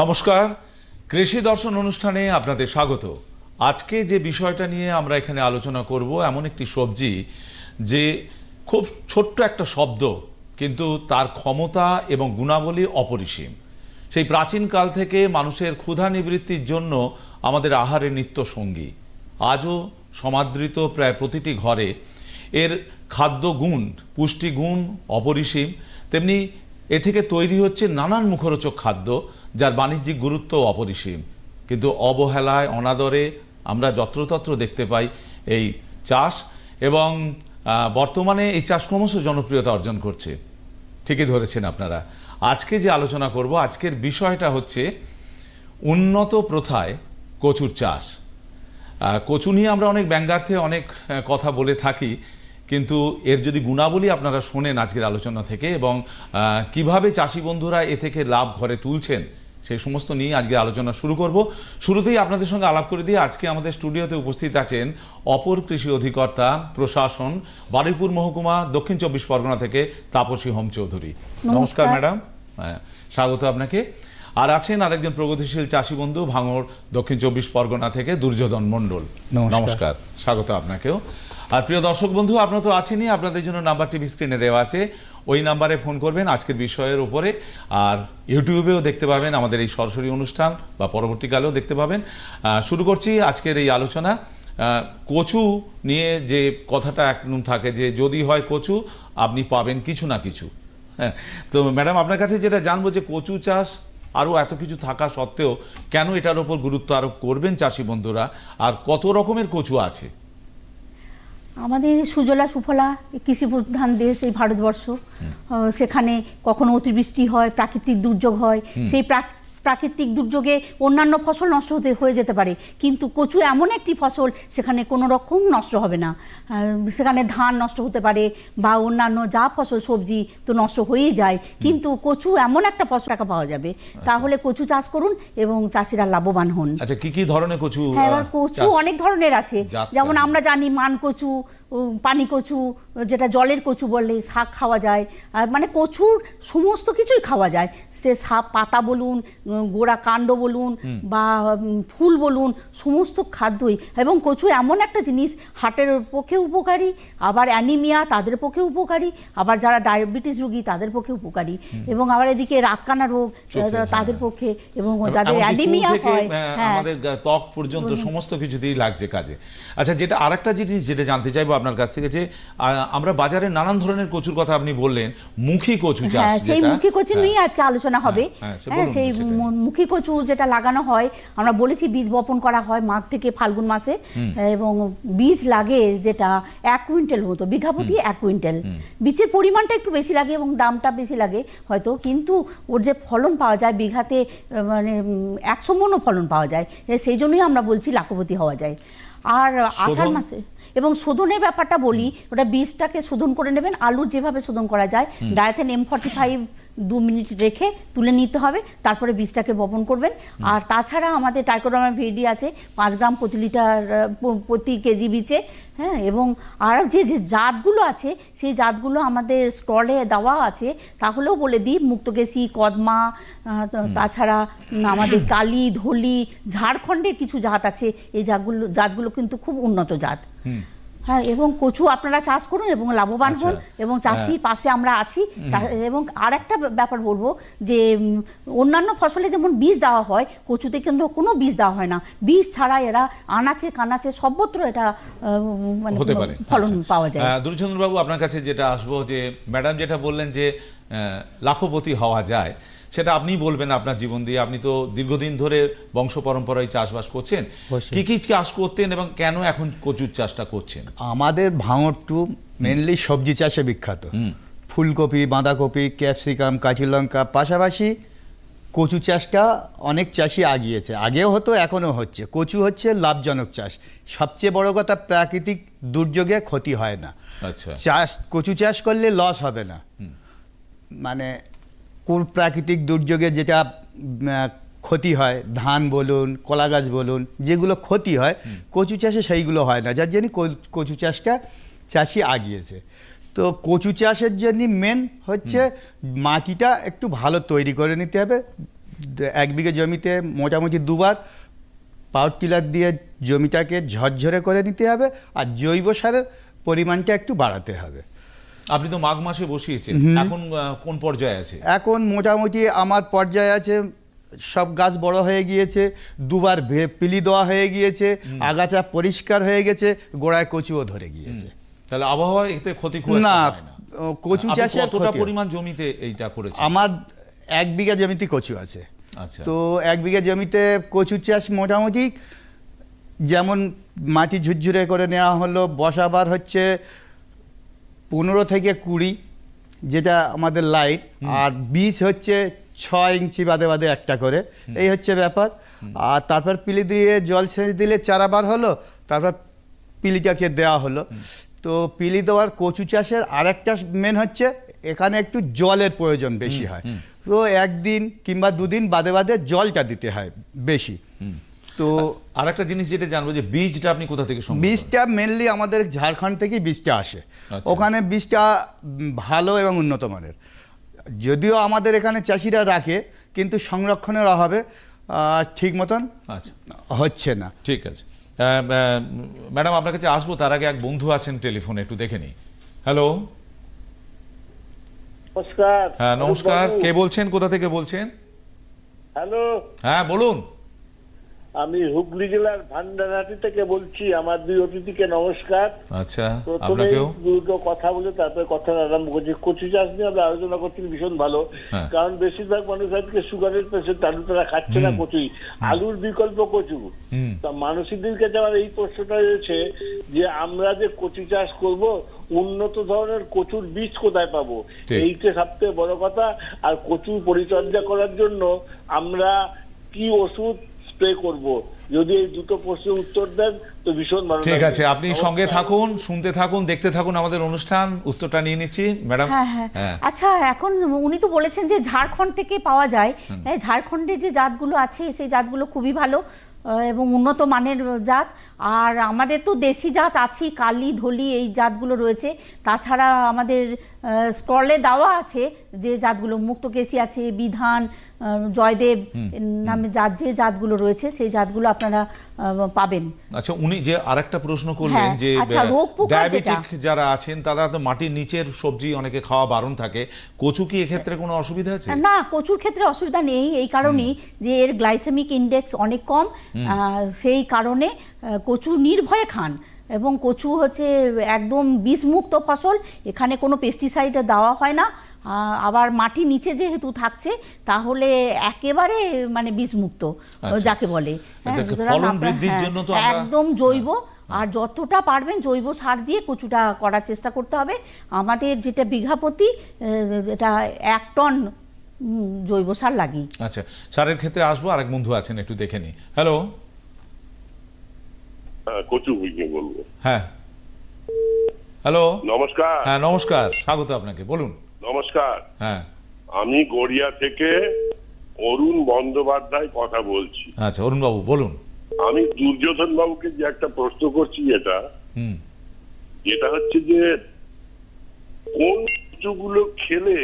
নমস্কার। কৃষি দর্শন অনুষ্ঠানে আপনাদের স্বাগত। আজকে যে বিষয়টা নিয়ে আমরা এখানে আলোচনা করব, এমন একটি সবজি যে খুব ছোট্ট একটা শব্দ, কিন্তু তার ক্ষমতা এবং গুণাবলী অপরিসীম। সেই প্রাচীনকাল থেকে মানুষের ক্ষুধা নিবৃত্তির জন্য আমাদের আহারের নিত্য সঙ্গী। আজও সমাদৃত প্রায় প্রতিটি ঘরে এর খাদ্য গুণ পুষ্টিগুণ অপরিসীম। তেমনি এ থেকে তৈরি হচ্ছে নানান মুখরোচক খাদ্য। যার বাণিজ্যিক গুরুত্ব অপরিসীম। কিন্তু অবহেলায়, অনাদরে আমরা যত্রতত্র দেখতে পাই এই চাষ এবং বর্তমানে এই চাষ ক্রমশ জনপ্রিয়তা অর্জন করছে। ঠিকই ধরেছেন আপনারা। আজকে যে আলোচনা করব, আজকের বিষয়টা হচ্ছে উন্নত প্রথায় কচুর চাষ। কচু নিয়ে আমরা অনেক ব্যঙ্গার্থে অনেক কথা বলে থাকি, কিন্তু এর যদি গুণাবলী আপনারা শোনেন আজকের আলোচনা থেকে এবং কীভাবে চাষি বন্ধুরা এ থেকে লাভ ঘরে তুলছেন সেই সমস্ত নিয়ে আজকে আলোচনা শুরু করব। শুরুতেই আপনাদের সঙ্গে আলাপ করে দিয়ে আজকে আমাদের স্টুডিওতে উপস্থিত আছেন অপর কৃষি অধিকর্তা প্রশাসন বারুইপুর মহকুমা দক্ষিণ চব্বিশ পরগনা থেকে তাপসী হোম চৌধুরী নমস্কার। ম্যাডাম। হ্যাঁ, স্বাগত আপনাকে। আর আছেন আরেকজন প্রগতিশীল চাষি বন্ধু ভাঙড় দক্ষিণ চব্বিশ পরগনা থেকে দুর্যোধন মণ্ডল। নমস্কার স্বাগত আপনাকেও। আর প্রিয় দর্শক বন্ধু, আপনারা তো আছেনই, আপনাদের জন্য নাম্বার টিভি স্ক্রিনে দেওয়া আছে। ওই নাম্বারে ফোন করবেন আজকের বিষয়ের উপরে। আর ইউটিউবেও দেখতে পাবেন আমাদের এই সরাসরি অনুষ্ঠান, বা পরবর্তীকালেও দেখতে পাবেন। শুরু করছি আজকের এই আলোচনা। কচু নিয়ে যে কথাটা একদম থাকে যে, যদি হয় কচু, আপনি পাবেন কিছু না কিছু। হ্যাঁ তো ম্যাডাম আপনার কাছে যেটা জানব যে কচু চাষ আরও এত কিছু থাকা সত্ত্বেও কেন এটার ওপর গুরুত্ব আরোপ করবেন চাষি বন্ধুরা? আর কত রকমের কচু আছে? আমাদের সুজলা সুফলা কৃষি প্রধান দেশ এই ভারতবর্ষ। সেখানে কখনো অতিবৃষ্টি হয় প্রাকৃতিক দুর্যোগ হয়। সেই প্রাক- প্রাকৃতিক দুর্যোগে অন্যান্য ফসল নষ্ট হতে হয়ে যেতে পারে। কিন্তু কচু এমন একটি ফসল সেখানে কোনো রকম নষ্ট হবে না। সেখানে ধান নষ্ট হতে পারে বা অন্যান্য যা ফসল সবজি তো নষ্ট হয়েই যায়। কিন্তু কচু এমন একটা ফসল টাকা পাওয়া যাবে। তাহলে কচু চাষ করুন এবং চাষিরা লাভবান হন। আচ্ছা কি কি ধরনের কচু হ্যাঁ এবার কচু অনেক ধরনের আছে। যেমন আমরা জানি মান কচু পানি কচু যেটা জলের কচু বললে শাক খাওয়া যায় মানে কচুর সমস্ত কিছুই খাওয়া যায়। সে শাক পাতা বলুন গোড়া কাণ্ড বলুন বা ফুল বলুন সমস্ত খাদ্যই। এবং কচু এমন একটা জিনিস হার্টের পক্ষে উপকারী আবার অ্যানিমিয়া তাদের পক্ষে উপকারী আবার যারা ডায়াবেটিস রোগী তাদের পক্ষে উপকারী। এবং আবার এদিকে রাতকানা রোগ চোখে, তাদের হ্যাঁ। পক্ষে এবং যাদের অ্যানিমিয়া হয় হ্যাঁ আমাদের ত্বক পর্যন্ত সমস্ত কিছুতেই লাগছে কাজে। আচ্ছা যেটা আরেকটা জিনিস যেটা জানতে চাইব আপনার কাছ থেকে যে আমরা বাজারে নানান ধরনের কচুর কথা আপনি বললেন মুখী কচু চাষ হ্যাঁ সেই মুখী কচু হ্যাঁ। নিয়ে আজকে আলোচনা হবে। হ্যাঁ, সে হ্যাঁ সেই মুখী কচু যেটা লাগানো হয় আমরা বলেছি বীজ বপন করা হয় মাঘ থেকে ফাল্গুন মাসে। এবং বীজ লাগে যেটা এক কুইন্টাল মতো বিঘা প্রতি এক কুইন্টাল। বীজের পরিমাণটা একটু বেশি লাগে এবং দামটা বেশি লাগে হয়তো কিন্তু ওর যে ফলন পাওয়া যায় বিঘাতে মানে একশো মনও ফলন পাওয়া যায় সেই জন্যই আমরা বলছি লাখপতি হওয়া যায়। আর আষাঢ় মাসে এবং শোধনের ব্যাপারটা বলি ওটা বীজটাকে শোধন করে নেবেন আলুর যেভাবে শোধন করা যায় ডায়াথেন এম ফর্টি ফাইভ দু মিনিট রেখে তুলে নিতে হবে তারপরে বীজটাকে বপন করবেন। আর তাছাড়া আমাদের টাইকোডামা ভিডি আছে পাঁচ গ্রাম প্রতি লিটার প্রতি কেজি বীজে হ্যাঁ এবং আরও যে যে জাতগুলো আছে সেই জাতগুলো আমাদের স্টলে দেওয়া আছে তাহলেও বলে দিই মুক্তকেশী কদমা তাছাড়া আমাদের কালি ধলি ঝাড়খণ্ডের কিছু জাত আছে এই জাতগুলো জাতগুলো কিন্তু খুব উন্নত জাত। হ্যাঁ এবং কচু আপনারা চাষ করুন এবং লাভবান হন আচ্ছা। এবং চাষির পাশে আমরা আছি। এবং আর একটা ব্যাপার বলব যে অন্যান্য ফসলে যেমন বীজ দেওয়া হয় কচুতে কিন্তু কোনো বীজ দেওয়া হয় না। বীজ ছাড়া এরা আনাচে কানাচে সর্বত্র এটা মানে হতে পারে। ফলন আচ্ছা। পাওয়া যায়। দুর্যোধনবাবু আপনার কাছে যেটা আসব যে ম্যাডাম যেটা বললেন যে লাখপতি হওয়া যায়। সেটা আপনি বলবেন আপনার জীবন দিয়ে। আপনি তো দীর্ঘদিন ধরে বংশ পরম্পরায় চাষবাস করছেন। কি কি চাষ করতেন এবং কেন এখন কচুর চাষটা করছেন? আমাদের ভাঙড় টু মেনলি সবজি চাষে বিখ্যাত। ফুলকপি বাঁধাকপি ক্যাপসিকাম কাঁচি লঙ্কা পাশাপাশি কচু চাষটা অনেক চাষি আগিয়েছে। আগেও হতো এখনও হচ্ছে। কচু হচ্ছে লাভজনক চাষ। সবচেয়ে বড় কথা প্রাকৃতিক দুর্যোগে ক্ষতি হয় না। আচ্ছা। চাষ কচু চাষ করলে লস হবে না। মানে কোন প্রাকৃতিক দুর্যোগে যেটা ক্ষতি হয় ধান বলুন কলা গাছ বলুন যেগুলো ক্ষতি হয় কচু চাষে সেইগুলো হয় না। যার জন্য কচু চাষটা চাষি আগিয়েছে। তো কচু চাষের জন্য মেন হচ্ছে মাটিটা একটু ভালো তৈরি করে নিতে হবে। এক বিঘে জমিতে মোটামুটি দুবার পাওয়ার টিলার দিয়ে জমিটাকে ঝরঝরে করে নিতে হবে আর জৈব সারের পরিমাণটা একটু বাড়াতে হবে। আপনি তো মাঘ মাসে বসিয়েছেন। এখন কোন পর্যায়ে আছে? এখন মোটামুটি আমার পর্যায়ে আছে সব গাছ বড় হয়ে গিয়েছে দুবার ভে- পিলি দেওয়া হয়ে গিয়েছে আগাছা পরিষ্কার হয়ে গেছে গোড়ায় কচুও ধরে গিয়েছে। তাহলে আবহাওয়া এতে ক্ষতি না কচু চাষে কতটা পরিমাণ জমিতে এইটা করেছেন? আমার এক বিঘা জমিতে কচু আছে। আচ্ছা। তো এক বিঘা জমিতে কচু চাষ মোটামুটি যেমন মাটি ঝুরঝুরে করে নেওয়া হলো বসাবার হচ্ছে পনেরো থেকে কুড়ি যেটা আমাদের লাইট আর বীজ হচ্ছে ছয় ইঞ্চি বাদে বাদে একটা করে। এই হচ্ছে ব্যাপার। আর তারপর পিলি দিয়ে জল ছেঁচে দিলে চারাবার হলো তারপর পিলিটাকে দেওয়া হলো। তো পিলি দেওয়ার কচু চাষের আরেকটা মেন হচ্ছে এখানে একটু জলের প্রয়োজন বেশি হয়। তো একদিন কিংবা দুদিন বাদে বাদে জলটা দিতে হয় বেশি। তো আর একটা জিনিস যেটা জানব যে বীজটা আপনি কোথা থেকে সংগ্রহ বীজটা মেনলি আমাদের ঝাড়খণ্ড থেকেই বীজটা আসে। আচ্ছা। ওখানে বীজটা ভালো এবং উন্নত মানের। যদিও আমাদের এখানে চাষিরা রাখে কিন্তু সংরক্ষণের অভাবে ঠিক মতন আচ্ছা। হচ্ছে না। ঠিক আছে। ম্যাডাম আপনার কাছে আসব তার আগে এক বন্ধু আছেন টেলিফোনে একটু দেখে নিই। হ্যালো। নমস্কার। হ্যাঁ নমস্কার। কে বলছেন? কোথা থেকে বলছেন? হ্যালো। হ্যাঁ বলুন। আমি হুগলি জেলার ভান্ডারহাটি থেকে বলছি আমার দুই অতিথিকে নমস্কার। আচ্ছা প্রথমে দুটো কথা বলে তারপরে কথা আরম্ভ করছি। কচু চাষ নিয়ে আমরা আলোচনা করছি ভীষণ ভালো। হ্যাঁ। কারণ বেশিরভাগ মানুষ আজকে সুগারের পেশেন্ট আলু তারা খাচ্ছে না কচুই। আলুর বিকল্প কচু। তা মানসিকদের কাছে আমার এই প্রশ্নটা রয়েছে যে আমরা যে কচু চাষ করব উন্নত ধরনের কচুর বীজ কোথায় পাবো। এইটা সবথেকে বড় কথা। আর কচুর পরিচর্যা করার জন্য আমরা কি ওষুধ স্প্রে করব। যদি এই দুটো প্রশ্নের উত্তর দেন তো ভীষণ ভালো ঠিক আছে আপনি সঙ্গে থাকুন শুনতে থাকুন দেখতে থাকুন আমাদের অনুষ্ঠান উত্তরটা নিয়ে নিচ্ছি ম্যাডাম। হ্যাঁ হ্যাঁ। হ্যাঁ। আচ্ছা এখন উনি তো বলেছেন যে ঝাড়খণ্ড থেকে পাওয়া যায়। হ্যাঁ, ঝাড়খণ্ডে যে জাতগুলো আছে সেই জাতগুলো খুবই ভালো এবং উন্নত মানের জাত। আর আমাদের তো দেশি জাত আছেই কালি ধলি এই জাতগুলো রয়েছে। তাছাড়া আমাদের স্টলে দেওয়া আছে যে জাতগুলো মুক্তকেশী আছে বিধান জয়দেব নামে জাত যে জাতগুলো রয়েছে সেই জাতগুলো আপনারা পাবেন। আচ্ছা উনি যে আরেকটা প্রশ্ন করলেন হ্যাঁ, যে আচ্ছা, ডায়াবেটিক যারা আছেন তারা তো মাটির নিচের সবজি অনেকে খাওয়া বারণ থাকে। কচু কি এক্ষেত্রে কোনো অসুবিধা আছে? না কচুর ক্ষেত্রে অসুবিধা নেই এই কারণেই যে এর গ্লাইসেমিক ইন্ডেক্স অনেক কম। আহ, সেই কারণে কচু নির্ভয়ে খান। এবং কচু হচ্ছে একদম বিষমুক্ত ফসল এখানে কোনো পেস্টিসাইড দেওয়া হয় না। আবার মাটি নিচে যেহেতু থাকছে তাহলে একেবারে মানে বিষমুক্ত আচ্ছা। যাকে বলে। হ্যাঁ, বৃদ্ধির হ্যাঁ, আমরা- একদম জৈব। আর যতটা পারবেন জৈব সার দিয়ে কচুটা করার চেষ্টা করতে হবে। আমাদের যেটা বিঘাপতি এটা এক টন জৈব সার লাগি আচ্ছা সারের ক্ষেত্রে আসব আরেক বন্ধু আছেন একটু দেখে নিই। হ্যালো হ্যাঁ, কচু বুঝিয়ে বলব। হ্যাঁ। হ্যালো? নমস্কার। হ্যাঁ নমস্কার। স্বাগত আপনাকে বলুন। নমস্কার। হ্যাঁ। আমি গড়িয়া থেকে অরুণ বন্দ্যোপাধ্যায় কথা বলছি। আচ্ছা অরুণ বাবু বলুন। আমি দুর্যোধন বাবুকে যে একটা প্রশ্ন করছি এটা যেটা হচ্ছে যে কোন কচুগুলো খেলে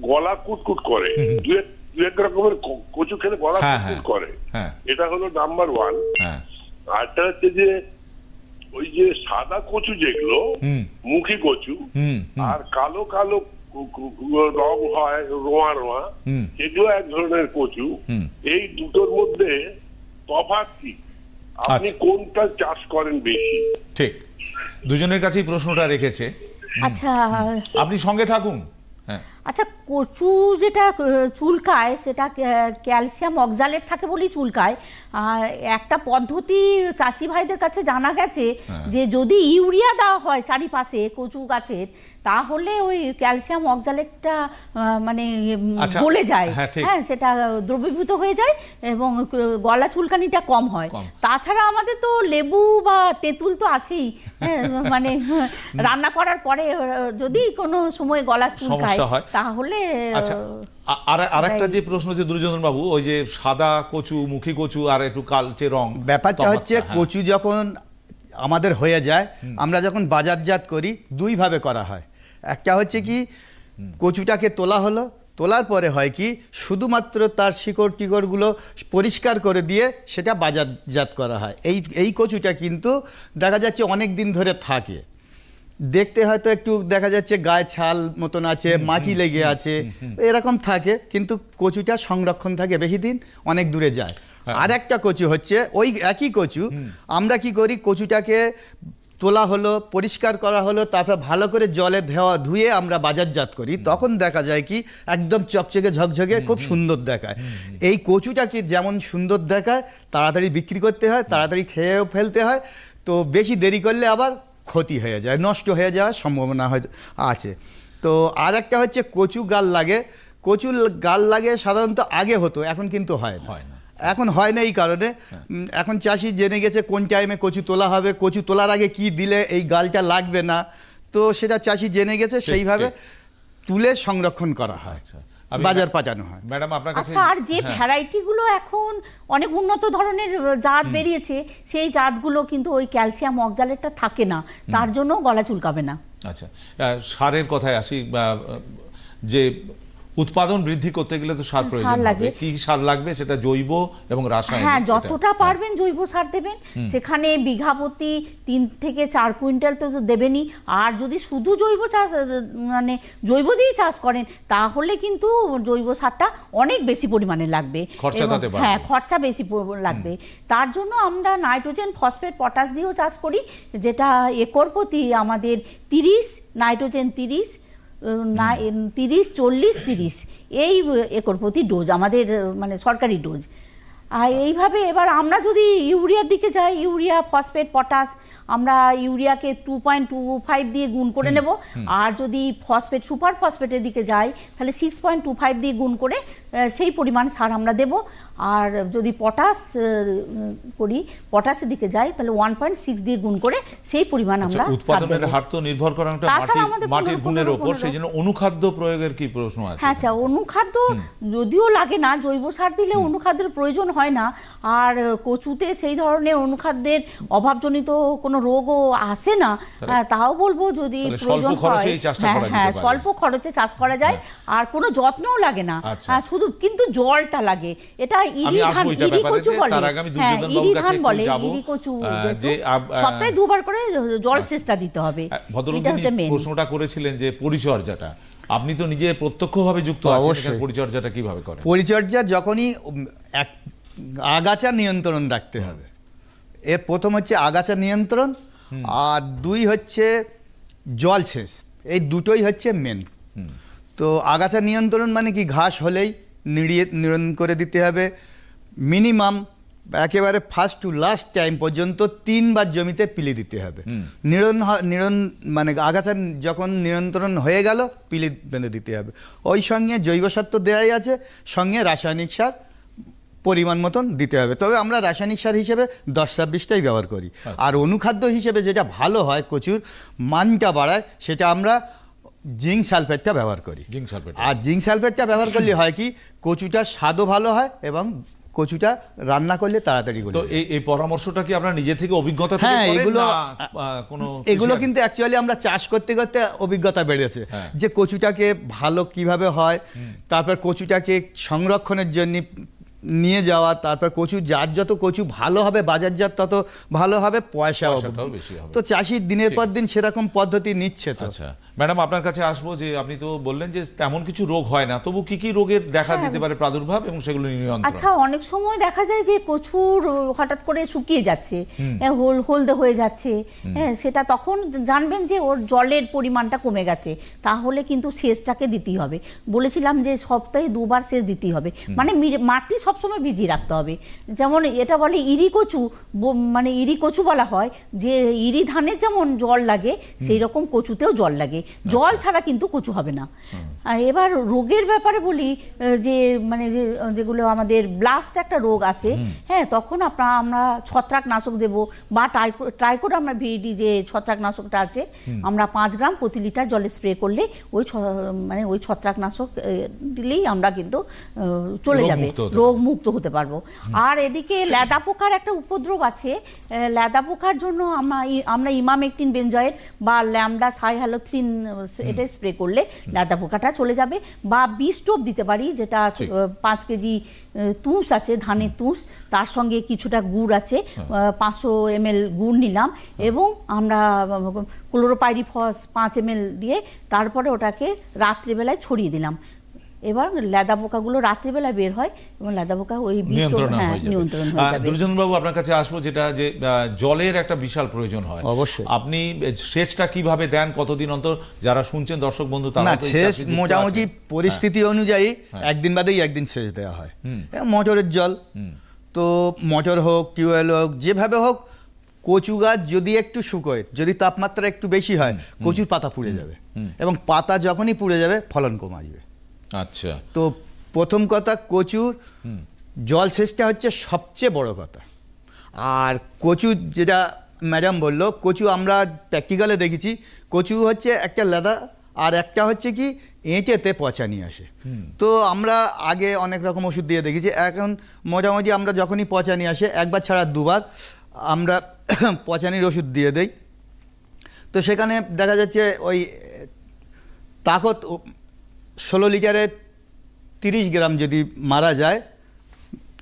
গলা কুটকুট করে? দু এক দু এক রকমের কচু খেলে গলা হ্যাঁ, কুটকুট। করে। এটা হলো নাম্বার ওয়ান। আরটা হচ্ছে যে ওই যে সাদা কচু যেগুলো মুখী কচু আর কালো কালো রং হয় রোয়া রোয়া হুম। সেগুলো এক ধরনের কচু। এই দুটোর মধ্যে তফাৎ কি? আপনি আচ্ছা। কোনটা চাষ করেন বেশি? ঠিক। দুজনের কাছেই প্রশ্নটা রেখেছে। আচ্ছা। আপনি সঙ্গে থাকুন। হ্যাঁ। আচ্ছা কচু যেটা চুলকায় সেটা ক্যালসিয়াম অক্সালেট থাকে বলেই চুলকায়। একটা পদ্ধতি চাষি ভাইদের কাছে জানা গেছে যে যদি ইউরিয়া দেওয়া হয় চারিপাশে কচু গাছের তাহলে ওই ক্যালসিয়াম অক্সালেটটা মানে আচ্ছা, গলে যায়। হ্যাঁ, হ্যাঁ সেটা দ্রবীভূত হয়ে যায় এবং গলা চুলকানিটা কম হয়। তাছাড়া আমাদের তো লেবু বা তেঁতুল তো আছেই। হ্যাঁ, মানে রান্না করার পরে যদি কোনো সময় গলা চুলকায় হয়। তাহলে আচ্ছা আর আরেকটা যে প্রশ্ন যে দুর্যোধন বাবু ওই যে সাদা কচু মুখী কচু আর একটু কালচে রং ব্যাপারটা হচ্ছে হ্যাঁ। কচু যখন আমাদের হয়ে যায় আমরা যখন বাজারজাত করি দুইভাবে করা হয়। একটা হচ্ছে কি কচুটাকে তোলা হলো তোলার পরে হয় কি শুধুমাত্র তার শিকড় টিকড়গুলো পরিষ্কার করে দিয়ে সেটা বাজারজাত করা হয়। এই এই কচুটা কিন্তু দেখা যাচ্ছে অনেক দিন ধরে থাকে। দেখতে হয়তো একটু দেখা যাচ্ছে গায়ে ছাল মতন আছে মাটি লেগে আছে। এরকম থাকে কিন্তু কচুটা সংরক্ষণ থাকে বেশি দিন অনেক দূরে যায়। আর একটা কচু হচ্ছে ওই একই কচু আমরা কি করি কচুটাকে তোলা হলো পরিষ্কার করা হলো তারপর ভালো করে জলে ধোয়া ধুয়ে আমরা বাজারজাত করি। তখন দেখা যায় কি একদম চকচকে ঝকঝকে খুব সুন্দর দেখায়। এই কচুটাকে যেমন সুন্দর দেখায় তাড়াতাড়ি বিক্রি করতে হয় তাড়াতাড়ি খেয়েও ফেলতে হয়। তো বেশি দেরি করলে আবার ক্ষতি হয়ে যায় নষ্ট হয়ে যাওয়ার সম্ভাবনা হয় আছে। তো আর একটা হচ্ছে কচু গাল লাগে। কচু গাল লাগে সাধারণত আগে হতো এখন কিন্তু হয় না। হয় না। এখন হয় না এই কারণে। এখন চাষি জেনে গেছে কোন টাইমে কচু তোলা হবে কচু তোলার আগে কি দিলে এই গালটা লাগবে না। তো সেটা চাষি জেনে গেছে সেইভাবে তুলে সংরক্ষণ করা হয়। আচ্ছা। বাজার পাঠানো হয়। ম্যাডাম আপনার কাছে আচ্ছা আর যে ভ্যারাইটি ভ্যারাইটিগুলো এখন অনেক উন্নত ধরনের জাত বেরিয়েছে সেই জাতগুলো কিন্তু ওই ক্যালসিয়াম অক্সালেটটা থাকে না। তার জন্য গলা চুলকাবে না। আচ্ছা আহ, সারের কথায় আসি যে উৎপাদন বৃদ্ধি করতে গেলে তো সার প্রয়োজন লাগে। কি সার লাগবে? সেটা জৈব এবং রাসায়নিক। হ্যাঁ যতটা পারবেন জৈব সার দেবেন। সেখানে বিঘা প্রতি তিন থেকে চার কুইন্টাল তো দেবেনই। আর যদি শুধু জৈব চাষ মানে জৈব দিয়ে চাষ করেন তাহলে কিন্তু জৈব সারটা অনেক বেশি পরিমাণে লাগবে। হ্যাঁ খরচা বেশি লাগবে। তার জন্য আমরা নাইট্রোজেন ফসফেট পটাশ দিয়েও চাষ করি। যেটা একর প্রতি আমাদের তিরিশ নাইট্রোজেন তিরিশ তিরিশ চল্লিশ তিরিশ। এই একর প্রতি ডোজ আমাদের মানে সরকারি ডোজ আর এইভাবে এবার আমরা যদি ইউরিয়ার দিকে যাই ইউরিয়া ফসফেট পটাশ আমরা ইউরিয়াকে টু পয়েন্ট টু ফাইভ দিয়ে গুণ করে নেব। আর যদি ফসফেট সুপার ফসফেটের দিকে যাই তাহলে সিক্স পয়েন্ট টু ফাইভ দিয়ে গুণ করে সেই পরিমাণ সার আমরা দেব। আর যদি পটাশ করি পটাশের দিকে যাই তাহলে ওয়ান পয়েন্ট সিক্স দিয়ে গুণ করে সেই পরিমাণ আচ্ছা, আমরা উৎপাদনের হার তো নির্ভর করে তাছাড়া মাটির- আমাদের গুণের ওপর সেই জন্য অনুখাদ্য প্রয়োগের কি প্রশ্ন আছে? হ্যাঁ আচ্ছা অনুখাদ্য যদিও লাগে না জৈব সার দিলে অনুখাদ্যের প্রয়োজন হয় না। আর কচুতে সেই ধরনের অনুখাদ্যের অভাবজনিত কোনো রোগও আসে না। হ্যাঁ, তাও বলব যদি প্রয়োজন হয় হ্যাঁ হ্যাঁ স্বল্প খরচে চাষ করা যায়। আর কোনো যত্নও লাগে না। আচ্ছা। হ্যাঁ, শুধু কিন্তু জলটা লাগে। এটা ইরি ধান ইরি কচু বলে। হ্যাঁ ইরি ধান বলে। ইরি কচু সপ্তাহে দুবার করে জল সেচটা দিতে হবে। ভদ্রলোক প্রশ্নটা করেছিলেন যে পরিচর্যাটা আপনি তো নিজে প্রত্যক্ষভাবে যুক্ত আছেন। পরিচর্যাটা কীভাবে করেন? পরিচর্যা যখনই এক আগাছা নিয়ন্ত্রণ রাখতে হবে। এর প্রথম হচ্ছে আগাছা নিয়ন্ত্রণ আর দুই হচ্ছে জলসেচ এই দুটোই হচ্ছে মেন তো আগাছা নিয়ন্ত্রণ মানে কি? ঘাস হলেই নিড়িয়ে নিরন করে দিতে হবে। মিনিমাম একেবারে ফার্স্ট টু লাস্ট টাইম পর্যন্ত তিনবার জমিতে পিলে দিতে হবে। নিরন নিরন মানে আগাছা যখন নিয়ন্ত্রণ হয়ে গেল পিলে বেঁধে দিতে হবে। ওই সঙ্গে জৈব সার তো দেওয়াই আছে সঙ্গে রাসায়নিক সার পরিমাণ মতন দিতে হবে। তবে আমরা রাসায়নিক সার হিসেবে দশ ছাব্বিশটাই ব্যবহার করি। আর অনুখাদ্য হিসেবে যেটা ভালো হয় কচুর মানটা বাড়ায় সেটা আমরা জিঙ্ক সালফেটটা ব্যবহার করি। Zinc sulphate. আর জিঙ্ক সালফেটটা ব্যবহার করলে হয় কি কচুটা স্বাদও ভালো হয় এবং কচুটা রান্না করলে তাড়াতাড়ি গলে তো এই এই পরামর্শটা কি আপনার নিজে থেকে অভিজ্ঞতা থেকে হ্যাঁ এগুলো কোনো এগুলো কিন্তু অ্যাকচুয়ালি আমরা চাষ করতে করতে অভিজ্ঞতা বেড়েছে। হ্যাঁ। যে কচুটাকে ভালো কীভাবে হয় তারপর কচুটাকে সংরক্ষণের জন্য নিয়ে যাওয়া তারপর কচু যার যত কচু ভালো হবে বাজারজাত তত ভালো হবে পয়সাও বেশি হবে। তো চাষি দিনের পর দিন সেরকম পদ্ধতি নিচ্ছে তো। আচ্ছা। ম্যাডাম আপনার কাছে আসব যে আপনি তো বললেন যে তেমন কিছু রোগ হয় না তবু কি কি রোগের দেখা দিতে পারে প্রাদুর্ভাব এবং সেগুলো নিয়ন্ত্রণ? আচ্ছা অনেক সময় দেখা যায় যে কচুর হঠাৎ করে শুকিয়ে যাচ্ছে হ্যাঁ, হোল হলদে হয়ে যাচ্ছে হ্যাঁ সেটা তখন জানবেন যে ওর জলের পরিমাণটা কমে গেছে তাহলে কিন্তু সেচটাকে দিতেই হবে। বলেছিলাম যে সপ্তাহে দুবার সেচ দিতেই হবে। মানে মাটি সবসময় ভিজিয়ে রাখতে হবে। যেমন এটা বলে ইরি কচু মানে ইরি কচু বলা হয় যে ইরি ধানের যেমন জল লাগে সেই রকম কচুতেও জল লাগে। জল ছাড়া কিন্তু কচু হবে না। এবার রোগের ব্যাপারে বলি যে মানে যেগুলো আমাদের ব্লাস্ট একটা রোগ আসে হ্যাঁ তখন আপনার আমরা ছত্রাকনাশক দেব বা ট্রাইকো ট্রাইকোড আমরা ভিডি যে ছত্রাকনাশকটা আছে আমরা পাঁচ গ্রাম প্রতি লিটার জলে স্প্রে করলে ওই মানে ওই ছত্রাকনাশক দিলেই আমরা কিন্তু চলে যাবে। রোগ মুক্ত হতে পারব। আর এদিকে ল্যাদা পোকার একটা উপদ্রব আছে ল্যাদা পোকার জন্য আমরা আমরা ইমামেকটিন বেঞ্জয়েড বা ল্যামডা সাইহ্যালোথ্রিন এটা স্প্রে করলে লাদা পোকাটা চলে যাবে বা বীজ টোপ দিতে পারি যেটা পাঁচ কেজি তুষ আছে ধানের তুষ তার সঙ্গে কিছুটা গুড় আছে পাঁচশো এম গুড় নিলাম এবং আমরা ক্লোরোপাইরিফস পাঁচ এম দিয়ে তারপরে ওটাকে রাত্রিবেলায় ছড়িয়ে দিলাম। এবার লেদা পোকাগুলো রাত্রিবেলায় বের হয় এবং লেদা পোকা ওই নিয়ন্ত্রণ হ্যাঁ হয়ে হয়ে দুর্যোধন বাবু আপনার কাছে আসব যেটা যে জলের একটা বিশাল প্রয়োজন হয়। অবশ্যই। আপনি সেচটা কীভাবে দেন কতদিন অন্তর? যারা শুনছেন দর্শক বন্ধু তারা শেষ মোটামুটি পরিস্থিতি অনুযায়ী একদিন বাদেই একদিন সেচ দেওয়া হয়। মোটরের জল। তো মোটর হোক টিউবওয়েল হোক যেভাবে হোক কচু গাছ যদি একটু শুকোয় যদি তাপমাত্রা একটু বেশি হয় কচুর পাতা পুড়ে যাবে। এবং পাতা যখনই পুড়ে যাবে ফলন কম আসবে। আচ্ছা। তো প্রথম কথা কচুর জল সেচটা হচ্ছে সবচেয়ে বড় কথা। আর কচু যেটা ম্যাডাম বলল কচু আমরা প্র্যাকটিক্যালে দেখেছি কচু হচ্ছে একটা লেদা আর একটা হচ্ছে কি এঁটেতে পচা নিয়ে আসে। তো আমরা আগে অনেক রকম ওষুধ দিয়ে দেখেছি এখন মোটামুটি আমরা যখনই পচা নিয়ে আসে একবার ছাড়া দুবার আমরা পচানির ওষুধ দিয়ে দেই। তো সেখানে দেখা যাচ্ছে ওই তাকত ষোলো লিটারে তিরিশ গ্রাম যদি মারা যায়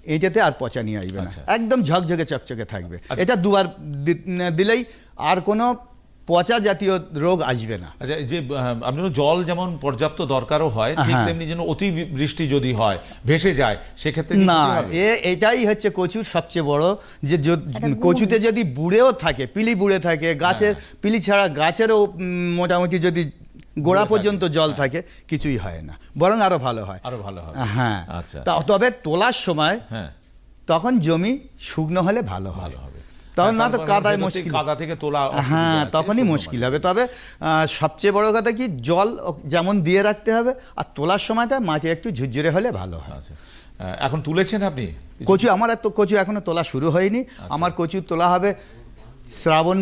এইটাতে আর পচা নিয়ে আসবে না আচ্ছা। একদম ঝকঝকে চকচকে থাকবে আচ্ছা। এটা দুবার দি- দিলেই আর কোনো পচা জাতীয় রোগ আসবে না আচ্ছা যে আপনার জল যেমন পর্যাপ্ত দরকারও হয় ঠিক হ্যাঁ। তেমনি যেন অতি বৃষ্টি যদি হয় ভেসে যায় সেক্ষেত্রে না এ এটাই হচ্ছে কচুর সবচেয়ে বড় যে। কচুতে যদি বুড়েও থাকে পিলি বুড়ে থাকে গাছের পিলি ছাড়া গাছেরও মোটামুটি যদি গোড়া পর্যন্ত জল থাকে কিছুই হয় না বরং আরও ভালো হয়। আরও ভালো হবে। হ্যাঁ। আচ্ছা। তবে তোলার সময় হ্যাঁ। তখন জমি শুকনো হলে ভালো হয়। ভালো হবে। তখন না তো কাদায় মুশকিল। কাদা থেকে তোলা হ্যাঁ তখনই মুশকিল হবে। তবে সবচেয়ে বড় কথা কি জল যেমন দিয়ে রাখতে হবে আর তোলার সময়টা মাটি একটু ঝুরঝুরে হলে ভালো হয়। আচ্ছা। এখন তুলেছেন আপনি? কচু আমার এত কচু এখনও তোলা শুরু হয়নি। আচ্ছা। আমার কচু তোলা হবে শ্রাবণ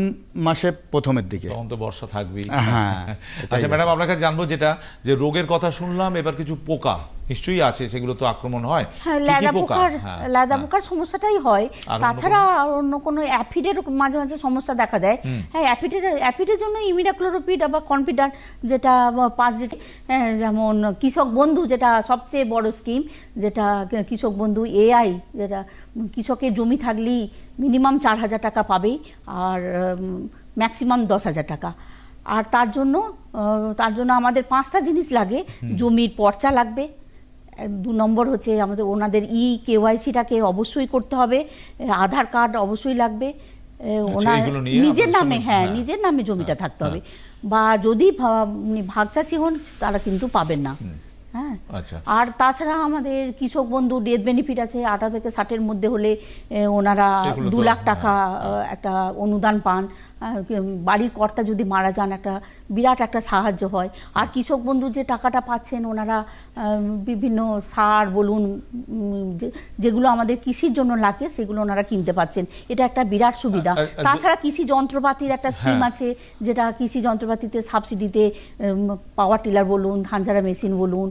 মাসে প্রথমের দিকে। তখন তো বর্ষা থাকবেই। হ্যাঁ, আচ্ছা ম্যাডাম আপনার কাছে জানব যেটা যে রোগের কথা শুনলাম এবার কিছু পোকা নিশ্চয়ই আছে সেগুলো তো আক্রমণ হয়। হ্যাঁ পোকা? পোকার হ্যাঁ, লেদা হ্যাঁ। পোকার সমস্যাটাই হয়। তাছাড়া আর অন্য কোনো অ্যাফিডের মাঝে মাঝে সমস্যা দেখা দেয়। হ্যাঁ অ্যাফিডের অ্যাফিডের জন্য ইমিডাক্লোরোপিড বা কনফিডার যেটা পাঁচ লিটার হ্যাঁ, যেমন কৃষক বন্ধু যেটা সবচেয়ে বড় স্কিম যেটা কৃষক বন্ধু এআই যেটা কৃষকের জমি থাকলেই মিনিমাম চার হাজার টাকা পাবেই আর ম্যাক্সিমাম দশ হাজার টাকা। আর তার জন্য তার জন্য আমাদের পাঁচটা জিনিস লাগে। জমির পর্চা লাগবে। দু নম্বর হচ্ছে আমাদের ওনাদের ই কেওয়াইসিটাকে অবশ্যই করতে হবে। আধার কার্ড অবশ্যই লাগবে। ওনার নিজের নামে হ্যাঁ হ্যাঁ। নিজের নামে জমিটা থাকতে হবে। বা যদি ভা- ভাগ চাষি হন তারা কিন্তু পাবেন না। হ্যাঁ। আচ্ছা। আর তাছাড়া আমাদের কৃষক বন্ধু ডেথ বেনিফিট আছে আটা থেকে ষাটের মধ্যে হলে ওনারা দু লাখ টাকা একটা অনুদান পান। বাড়ির কর্তা যদি মারা যান একটা বিরাট একটা সাহায্য হয়। আর কৃষক বন্ধু যে টাকাটা পাচ্ছেন ওনারা বিভিন্ন সার বলুন যে- যেগুলো আমাদের কৃষির জন্য লাগে সেগুলো ওনারা কিনতে পাচ্ছেন। এটা একটা বিরাট সুবিধা। তাছাড়া কৃষি যন্ত্রপাতির একটা স্কিম হ্যাঁ। আছে যেটা কৃষি যন্ত্রপাতিতে সাবসিডিতে পাওয়ার টিলার বলুন ধান ঝাড়া মেশিন বলুন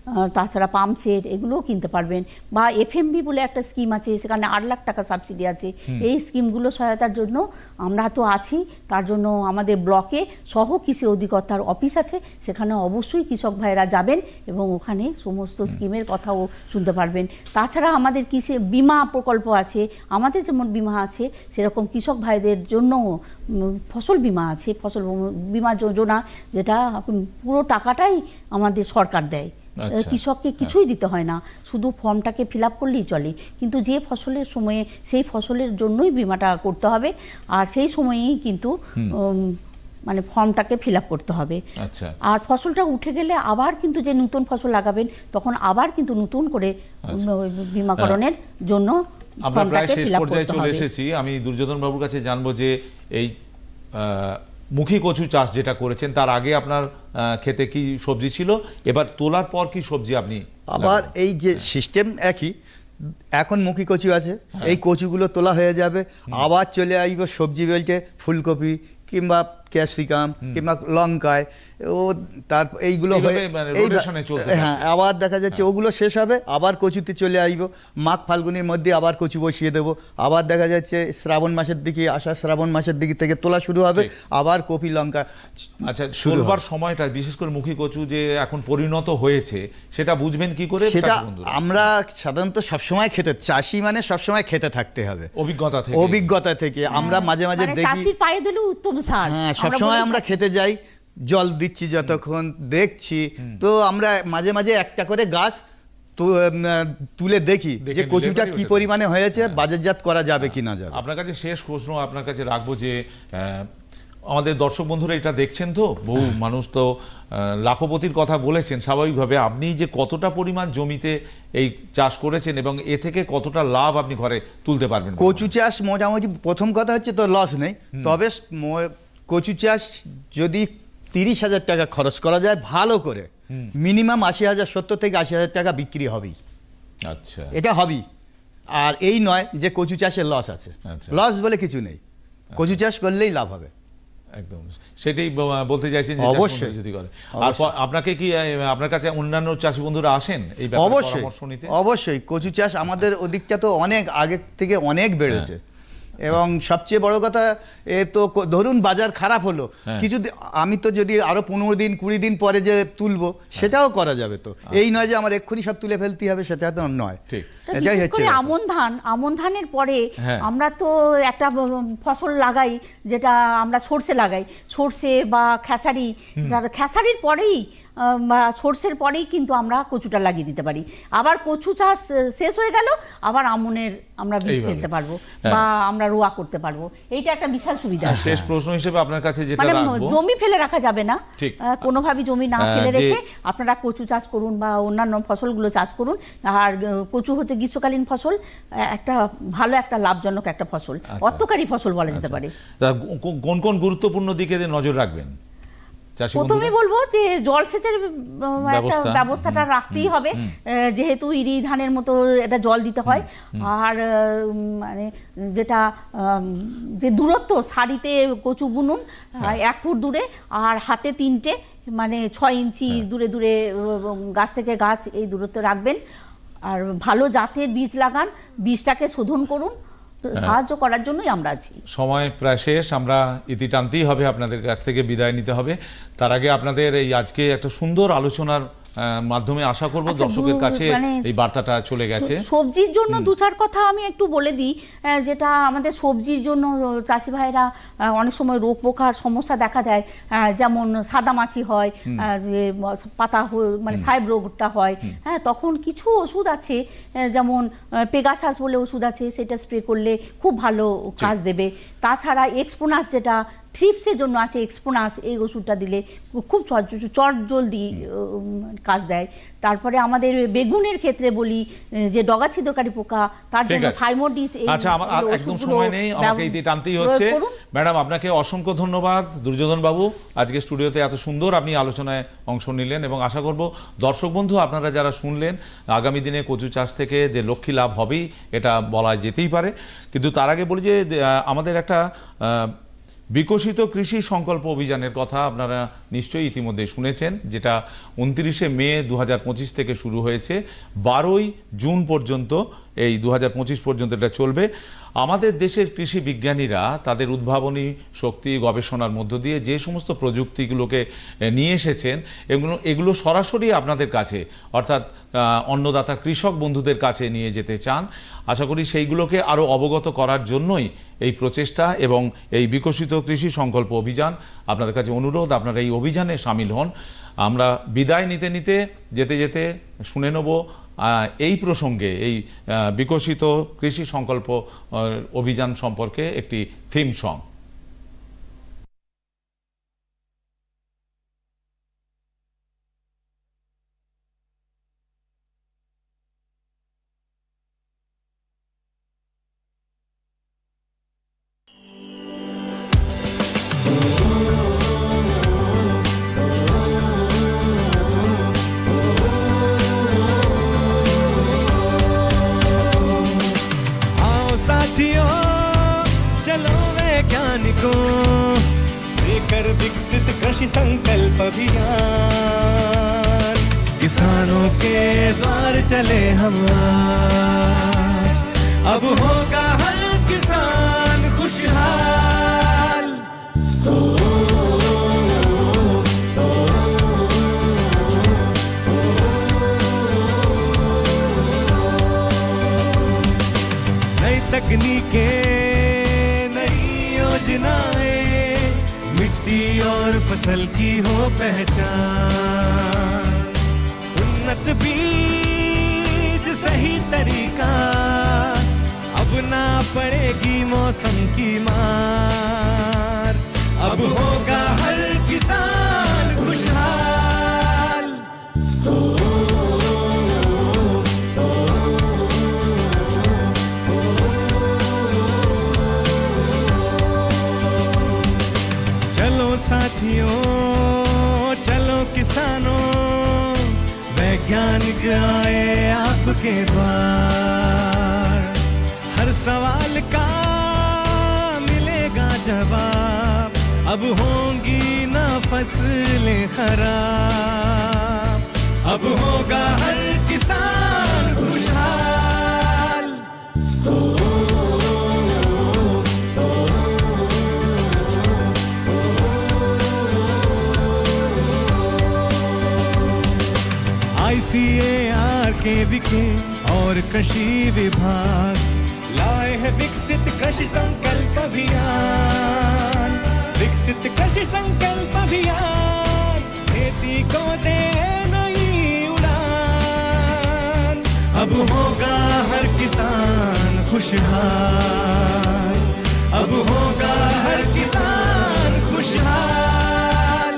তাছাড়া পাম্প সেট এগুলোও কিনতে পারবেন। বা এফএমবি বলে একটা স্কিম আছে সেখানে আট লাখ টাকা সাবসিডি আছে। এই স্কিমগুলো সহায়তার জন্য আমরা তো আছি। তার জন্য আমাদের ব্লকে সহ কৃষি অধিকর্তার অফিস আছে। সেখানে অবশ্যই কৃষক ভাইয়েরা যাবেন এবং ওখানে সমস্ত স্কিমের কথাও শুনতে পারবেন। তাছাড়া আমাদের কৃষি বিমা প্রকল্প আছে। আমাদের যেমন বিমা আছে সেরকম কৃষক ভাইদের জন্য ফসল বিমা আছে ফসল বিমা যোজনা যেটা পুরো টাকাটাই আমাদের সরকার দেয়। আচ্ছা। কৃষককে কিছুই দিতে হয় না। শুধু ফর্মটাকে ফিল আপ করলেই চলে। কিন্তু যে ফসলের সময়ে সেই ফসলের জন্যই বিমাটা করতে হবে। আর সেই সময়েই কিন্তু মানে ফর্মটাকে ফিল আপ করতে হবে। আচ্ছা। আর ফসলটা উঠে গেলে আবার কিন্তু যে নতুন ফসল লাগাবেন তখন আবার কিন্তু নতুন করে উম, বিমাকরণের জন্য আমরা প্রায় শেষ পর্যায়ে চলে এসেছি। আমি দুর্যোধন বাবুর কাছে জানব যে এই মুখী কচু চাষ যেটা করেছেন তার আগে আপনার খেতে কি সবজি ছিল? এবার তোলার পর কি সবজি আপনি আবার এই যে সিস্টেম একই এখন মুখী কচু আছে হ্যাঁ। এই কচুগুলো তোলা হয়ে যাবে আবার চলে আসবে সবজি বলতে ফুলকপি কিংবা ক্যাপসিকাম কিংবা লঙ্কায় ও তার এইগুলো হয়ে মানে হ্যাঁ আবার দেখা যাচ্ছে ওগুলো শেষ হবে আবার কচুতে চলে আসব। মাঘ ফাল্গুনের মধ্যে আবার কচু বসিয়ে দেবো। আবার দেখা যাচ্ছে শ্রাবণ মাসের দিকে আষাঢ় শ্রাবণ মাসের দিকে থেকে তোলা শুরু হবে আবার কপি লঙ্কা আচ্ছা শুরু তোলবার সময়টা বিশেষ করে মুখী কচু যে এখন পরিণত হয়েছে সেটা বুঝবেন কি করে? সেটা আমরা সাধারণত সবসময় খেতে চাষি মানে সবসময় খেতে থাকতে হবে। অভিজ্ঞতা থেকে। অভিজ্ঞতা থেকে। আমরা মাঝে মাঝে মানে দেখি চাষির পায়ে দিলেও উত্তম সার। হ্যাঁ সবসময় আমরা খেতে যাই জল দিচ্ছি যতক্ষণ দেখছি। তো আমরা মাঝে মাঝে একটা করে গাছ তুলে দেখি যে কচুটা কি পরিমাণে হয়েছে বাজারজাত করা যাবে কি না যাবে। আপনার কাছে শেষ প্রশ্ন আপনার কাছে রাখব যে আমাদের দর্শক বন্ধুরা এটা দেখছেন তো? বহু মানুষ তো লাখপতির কথা বলেছেন। স্বাভাবিকভাবে আপনি যে কতটা পরিমাণ জমিতে এই চাষ করেছেন এবং এ থেকে কতটা লাভ আপনি ঘরে তুলতে পারবেন কচু চাষ মোটামুটি প্রথম কথা হচ্ছে তো লস নেই। তবে কচু চাষ যদি তিরিশ হাজার টাকা খরচ করা যায় ভালো করে। মিনিমাম আশি হাজার সত্তর থেকে আশি হাজার টাকা বিক্রি হবেই। আচ্ছা। এটা হবেই। আর এই নয় যে কচু চাষে লস আছে। আচ্ছা। লস বলে কিছু নেই। কচু চাষ করলেই লাভ হবে। একদম। সেটাই বলতে চাইছেন অবশ্যই। যদি করে। আর আপনাকে কি আপনার কাছে অন্যান্য চাষি বন্ধুরা আসেন এই অবশ্যই। অবশ্যই। কচু চাষ আমাদের ওদিকটা তো অনেক আগের থেকে অনেক বেড়েছে। এবং সবচেয়ে বড় কথা এ তো ধরুন বাজার খারাপ হলো হ্যাঁ। কিছু আমি তো যদি আরও পনেরো দিন কুড়ি দিন পরে যে তুলবো সেটাও করা যাবে তো। এই নয় যে আমার এক্ষুনি সব তুলে ফেলতে হবে সেটা তো নয়। আমন ধান আমন ধানের পরে হ্যাঁ। আমরা তো একটা ফসল লাগাই যেটা আমরা সর্ষে লাগাই। সর্ষে বা খেসারি খেসারির পরেই সর্ষের পরেই কিন্তু আমরা কচুটা লাগিয়ে দিতে পারি। আবার কচু চাষ শেষ হয়ে গেল আবার আমনের আমরা বীজ ফেলতে পারব হ্যাঁ। বা আমরা রোয়া করতে পারব। এইটা একটা বিশাল সুবিধা। শেষ প্রশ্ন হিসেবে আপনার কাছে যেটা মানে জমি ফেলে রাখা যাবে না। কোনোভাবেই জমি না ফেলে রেখে আপনারা কচু চাষ করুন বা অন্যান্য ফসলগুলো চাষ করুন। আর কচু হচ্ছে গ্রীষ্মকালীন ফসল একটা ভালো একটা লাভজনক একটা ফসল। আচ্ছা। অর্থকারী ফসল বলা যেতে পারে। কোন কোন গুরুত্বপূর্ণ দিকে নজর রাখবেন? প্রথমে বলব যে জলসেচের একটা ব্যবস্থাটা রাখতেই হবে। যেহেতু ইরি ধানের মতো এটা জল দিতে হয়। আর মানে যেটা যে দূরত্ব সারিতে কচু বুনুন হ্যাঁ। এক ফুট দূরে আর হাতে তিনটে মানে ছয় ইঞ্চি হ্যাঁ। দূরে দূরে গাছ থেকে গাছ এই দূরত্ব রাখবেন। আর ভালো জাতের বীজ লাগান। বীজটাকে শোধন করুন। সাহায্য করার জন্যই আমরা আছি। সময় প্রায় শেষ আমরা ইতি টানতেই হবে আপনাদের কাছ থেকে বিদায় নিতে হবে। তার আগে আপনাদের এই আজকে একটা সুন্দর আলোচনার মাধ্যমে আশা করব আচ্ছা, দর্শকের কাছে মানে এই বার্তাটা চলে গেছে। সবজির জন্য দু চার কথা আমি একটু বলে দিই যেটা আমাদের সবজির জন্য চাষি ভাইরা অনেক সময় রোগ পোকার সমস্যা দেখা দেয় যেমন সাদামাছি হয় যে পাতা মানে সাহেব রোগটা হয়। হ্যাঁ তখন কিছু ওষুধ আছে যেমন পেগাসাস বলে ওষুধ আছে সেটা স্প্রে করলে খুব ভালো কাজ দেবে। তাছাড়া এক্সপোনাস যেটা থ্রিপসের জন্য আছে এক্সপোনাস এই ওষুধটা দিলে খুব চট জলদি কাজ দেয়। তারপরে আমাদের বেগুনের ক্ষেত্রে বলি যে ডগা ছিদ্রকারী পোকা তার জন্য। সাইমোডিস আচ্ছা আমার একদম সময় নেই আমাকে ইতি টানতেই হচ্ছে। ম্যাডাম আপনাকে অসংখ্য ধন্যবাদ। দুর্যোধন বাবু আজকে স্টুডিওতে এত সুন্দর আপনি আলোচনায় অংশ নিলেন এবং আশা করব দর্শক বন্ধু আপনারা যারা শুনলেন আগামী দিনে কচু চাষ থেকে যে লক্ষ্মী লাভ হবেই এটা বলা যেতেই পারে। কিন্তু তার আগে বলি যে আমাদের একটা বিকশিত কৃষি সংকল্প অভিযানের কথা আপনারা নিশ্চয়ই ইতিমধ্যে শুনেছেন, যেটা উনত্রিশে মে দু হাজার পঁচিশ থেকে শুরু হয়েছে। বারোই জুন পর্যন্ত এই দু হাজার পঁচিশ পর্যন্ত এটা চলবে। আমাদের দেশের কৃষি বিজ্ঞানীরা তাদের উদ্ভাবনী শক্তি, গবেষণার মধ্য দিয়ে যে সমস্ত প্রযুক্তিগুলোকে নিয়ে এসেছেন, এগুলো এগুলো সরাসরি আপনাদের কাছে, অর্থাৎ অন্নদাতা কৃষক বন্ধুদের কাছে নিয়ে যেতে চান। আশা করি সেইগুলোকে আরও অবগত করার জন্যই এই প্রচেষ্টা এবং এই বিকশিত কৃষি সংকল্প অভিযান আপনাদের কাছে অনুরোধ, আপনারা এই অভিযানে সামিল হন। আমরা বিদায় নিতে নিতে, যেতে যেতে শুনে নেব। এই প্রসঙ্গে এই বিকশিত কৃষি সংকল্প অভিযান সম্পর্কে একটি থিম সং चले हम आज। अब होगा हर किसान खुशहाल। नई तकनीकें, नई योजनाएँ, मिट्टी और फ़सल की हो पहचान। मौसम की मार। अब होगा हर किसान खुशहाल। चलो साथियों, चलो किसानों, वैज्ञानिक आए आपके द्वार। हर सवाल का अब होंगी ना फ़सलें खराब। अब होगा हर किसान खुशहाल। आईसीएआर के विके और कृषि विभाग। लाए हैं विकसित कृषि संकल्प अभियान। विकसित कृषि संकल्प अभियान, खेती को दे नई उड़ान। अब होगा हर किसान खुशहाल। अब होगा हर किसान खुशहाल।